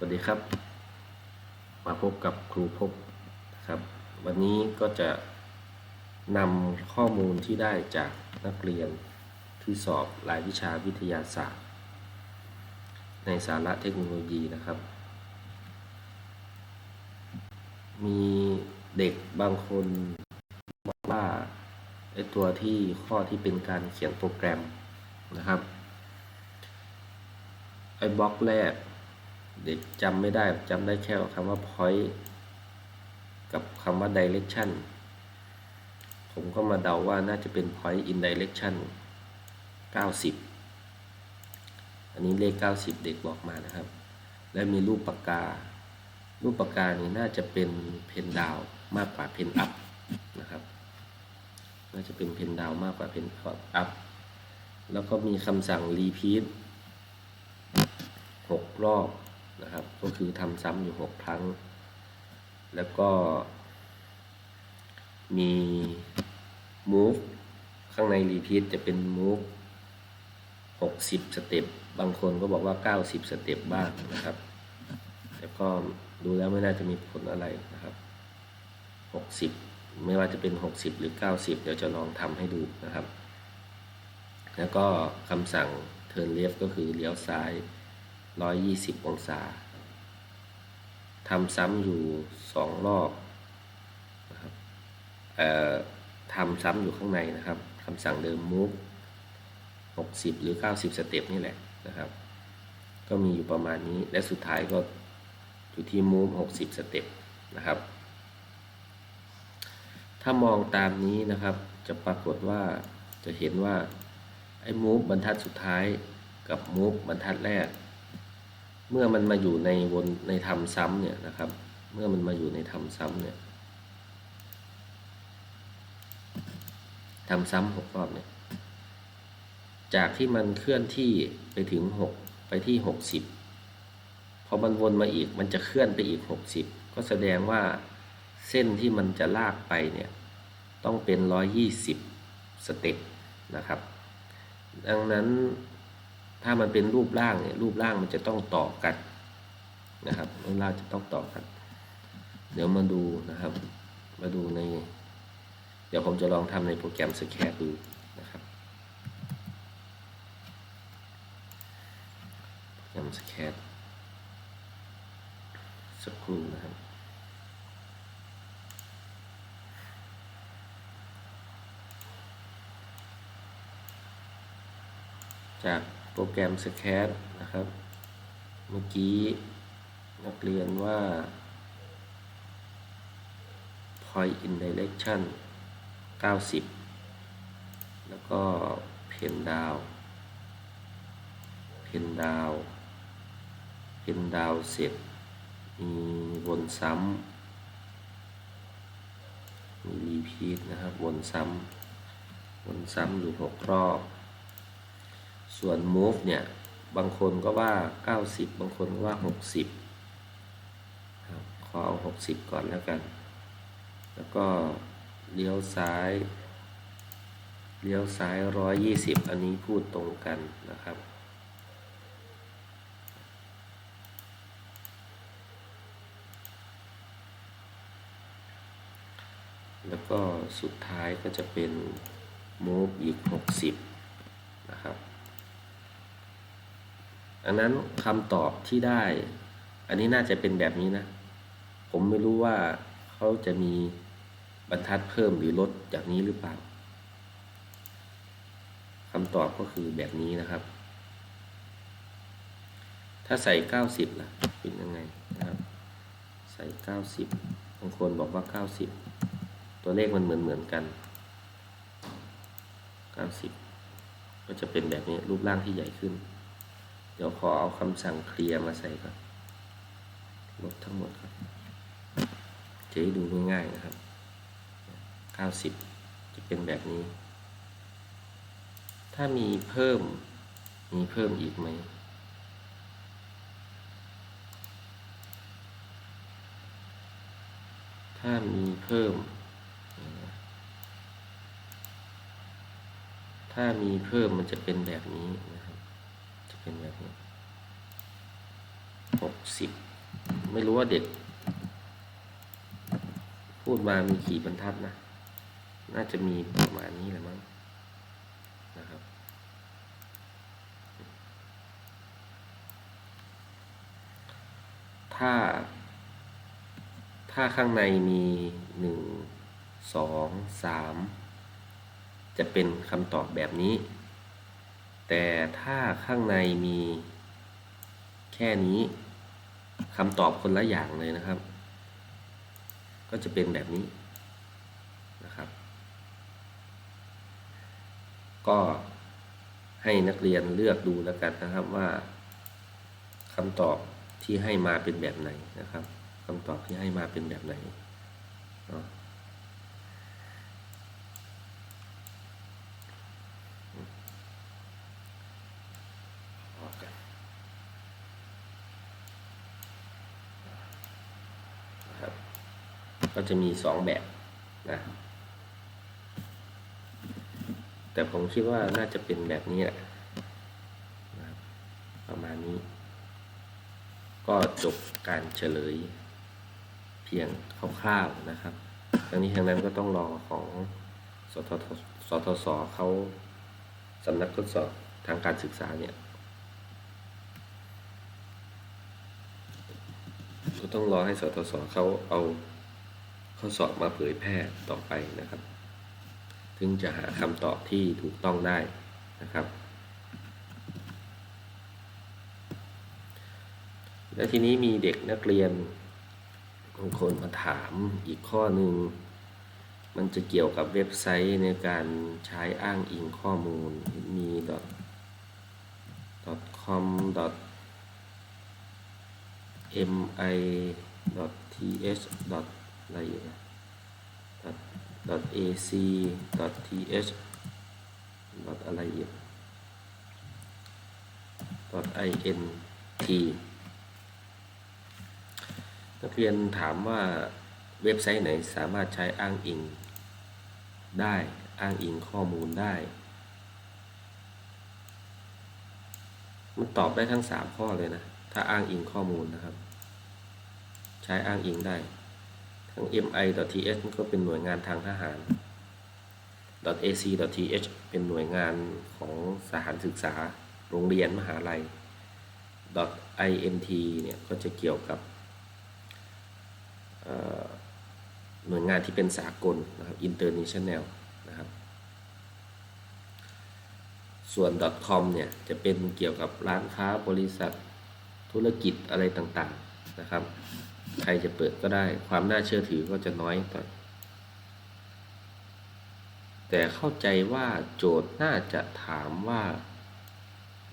สวัสดีครับ มาพบกับครูพบครับ วันนี้ก็จะนำข้อมูลที่ได้จากนักเรียนที่สอบรายวิชาวิทยาศาสตร์ ในสาระเทคโนโลยีนะครับ มีเด็กบางคนบอกว่าไอตัวที่ข้อที่เป็นการเขียนโปรแกรมนะครับไอบล็อกแรก เด็กจำไม่ได้จำได้แค่คำว่า point กับคำว่า direction ผมก็มาเดาว่าน่าจะเป็น point in direction 90 อันนี้เลข 90 เด็กบอกมานะครับ และมีรูปปากกา รูปปากกานี่น่าจะเป็นเพนดาวมากกว่าเพนอัพนะครับ น่าจะเป็นเพนดาวมากกว่าเพนอัพ แล้วก็มีคำสั่ง repeat หกรอบ นะครับ ก็คือทำซ้ำอยู่หกครั้ง แล้วก็ มี move ข้างใน repeat จะเป็น move หกสิบสเต็ป บางคนก็บอกว่าเก้าสิบสเต็ปบ้างนะครับ แต่ก็ดูแล้วไม่น่าจะมีผลอะไรนะครับหกสิบไม่ว่าจะเป็นหกสิบหรือเก้าสิบเดี๋ยวจะลองทำให้ดูนะครับ แล้วก็คำสั่ง turn left ก็คือเลี้ยวซ้าย 120 องศาทำซ้ำอยู่สองรอบนะครับทำซ้ำอยู่ข้างในนะครับคำสั่งเดิม move 60 หรือ 90 สเต็ปนี่แหละนะครับ ก็มีอยู่ประมาณนี้และสุดท้ายก็อยู่ที่ move 60 สเต็ปนะครับ ถ้ามองตามนี้นะครับจะปรากฏว่าจะเห็นว่าไอ้ move บรรทัดสุดท้ายกับ move บรรทัดแรก เมื่อมันมาอยู่ในวนในทำซ้ำเนี่ยนะครับ เมื่อมันมาอยู่ในทำซ้ำเนี่ยทำซ้ำหกรอบเนี่ย จากที่มันเคลื่อนที่ไปถึงหกไปที่หกสิบพอมันวนมาอีกมันจะเคลื่อนไปอีกหกสิบก็แสดงว่าเส้นที่มันจะลากไปเนี่ย ต้องเป็นร้อยยี่สิบสเต็ปนะครับ ดังนั้น ถ้ามันเป็นรูปร่างเนี่ยรูปร่างมันจะต้องต่อกันนะครับรูปร่างจะต้องต่อกัน เดี๋ยวมาดูนะครับ มาดูใน เดี๋ยวผมจะลองทำในโปรแกรมสแครดูนะครับโปรแกรมสแครสักครู่นะครับจาก โปรแกรม s c a d นะครับ เมื่อกี้นักเรียนว่า point in direction 90 แล้วก็ pen down pen down pen down เสร็จมีวนซ้ำมี repeat นะครับ วนซ้ำวนซ้ำอยู่ 6 รอบ ส่วน move เนี่ย บางคนก็ว่า 90 บางคนก็ว่า 60ครับขอเอา 60 ก่อนแล้วกัน แล้วก็เลี้ยวซ้าย เลี้ยวซ้าย 120 อันนี้พูดตรงกันนะครับ แล้วก็สุดท้ายก็จะเป็น move อีก 60 นะครับ อันนั้นคำตอบที่ได้ อันนี้น่าจะเป็นแบบนี้นะ ผมไม่รู้ว่าเขาจะมีบรรทัดเพิ่มหรือลดจากนี้หรือเปล่าคำตอบก็คือแบบนี้นะครับ ถ้าใส่ 90 ล่ะ เป็นยังไงนะครับ ใส่ 90บางคนบอกว่า 90 ตัวเลขมันเหมือนเหมือนกัน 90 ก็จะเป็นแบบนี้รูปร่างที่ใหญ่ขึ้น เดี๋ยวขอเอาคำสั่งเคลียร์มาใส่ก่อนลบทั้งหมดครับจะให้ดูง่ายๆนะครับ 90 จะเป็นแบบนี้ ถ้ามีเพิ่ม มีเพิ่มอีกไหม ถ้ามีเพิ่ม ถ้ามีเพิ่มมันจะเป็นแบบนี้นะครับ เป็นแบบนี้หกสิบไม่รู้ว่าเด็ก พูดมามีกี่บรรทัดนะ น่าจะมีประมาณนี้แหละมั้งนะครับถ้า ถ้าข้างในมีหนึ่งสองสามจะเป็นคำตอบแบบนี้ แต่ถ้าข้างในมีแค่นี้คำตอบคนละอย่างเลยนะครับ ก็จะเป็นแบบนี้นะครับ ก็ให้นักเรียนเลือกดูแล้วกันนะครับว่าคำตอบที่ให้มาเป็นแบบไหนนะครับคำตอบที่ให้มาเป็นแบบไหนเนาะออกกันนะ ครับ ก็จะมีสองแบบนะแต่ผมคิดว่าน่าจะเป็นแบบนี้แหละประมาณนี้ ก็จบการเฉลย เพียงคร่าวๆนะครับทั้งนี้ทั้งนั้นก็ต้องรอของสทสทศเขาสำนักทดสอบทางการศึกษาเนี่ย ต้องรอให้สทศเขาเอาข้อสอบมาเผยแพร่ต่อไปนะครับ ถึงจะหาคำตอบที่ถูกต้องได้นะครับ และทีนี้มีเด็กนักเรียนบางคนมาถามอีกข้อหนึ่งมันจะเกี่ยวกับเว็บไซต์ในการใช้อ้างอิงข้อมูลมี .com .mi .th อะไรอยู่นะ .ac .th อะไรอีก .int นักเรียนถามว่าเว็บไซต์ไหนสามารถใช้อ้างอิงได้อ้างอิงข้อมูลได้ มันตอบได้ทั้งสามข้อเลยนะ ถ้าอ้างอิงข้อมูลนะครับ ใช้อ้างอิงได้ ทั้ง mi.th ก็เป็นหน่วยงานทางทหาร .ac.th เป็นหน่วยงานของสถานศึกษาโรงเรียนมหาลัย .int เนี่ยก็จะเกี่ยวกับหน่วยงานที่เป็นสากลนะครับ international นะครับส่วน .com เนี่ยจะเป็นเกี่ยวกับร้านค้าบริษัท ธุรกิจอะไรต่างๆนะครับ ใครจะเปิดก็ได้ ความน่าเชื่อถือก็จะน้อยต่อแต่เข้าใจว่าโจทย์น่าจะถามว่า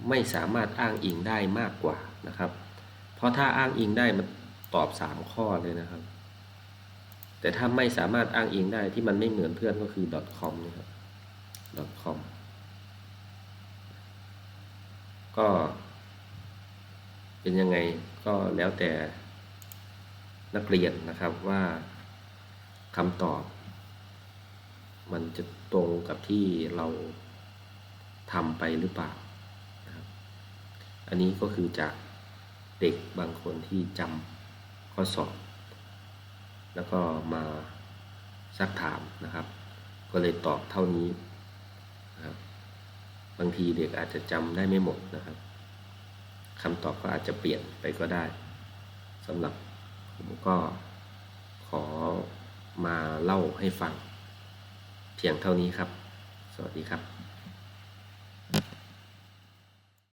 ไม่สามารถอ้างอิงได้มากกว่านะครับ เพราะถ้าอ้างอิงได้มันตอบสามข้อเลยนะครับ แต่ถ้าไม่สามารถอ้างอิงได้ที่มันไม่เหมือนเพื่อนก็คือ .com นะครับ .com ก็ เป็นยังไงก็แล้วแต่นักเรียนนะครับว่าคำตอบ มันจะตรงกับที่เราทำไปหรือเปล่านะครับอันนี้ก็คือจากเด็กบางคนที่จำข้อสอบ แล้วก็มาซักถามนะครับ ก็เลยตอบเท่านี้นะครับบางทีเด็กอาจจะจำได้ไม่หมดนะครับ คำตอบก็อาจจะเปลี่ยนไปก็ได้สำหรับผมก็ขอมาเล่าให้ฟัง เพียงเท่านี้ครับ สวัสดีครับ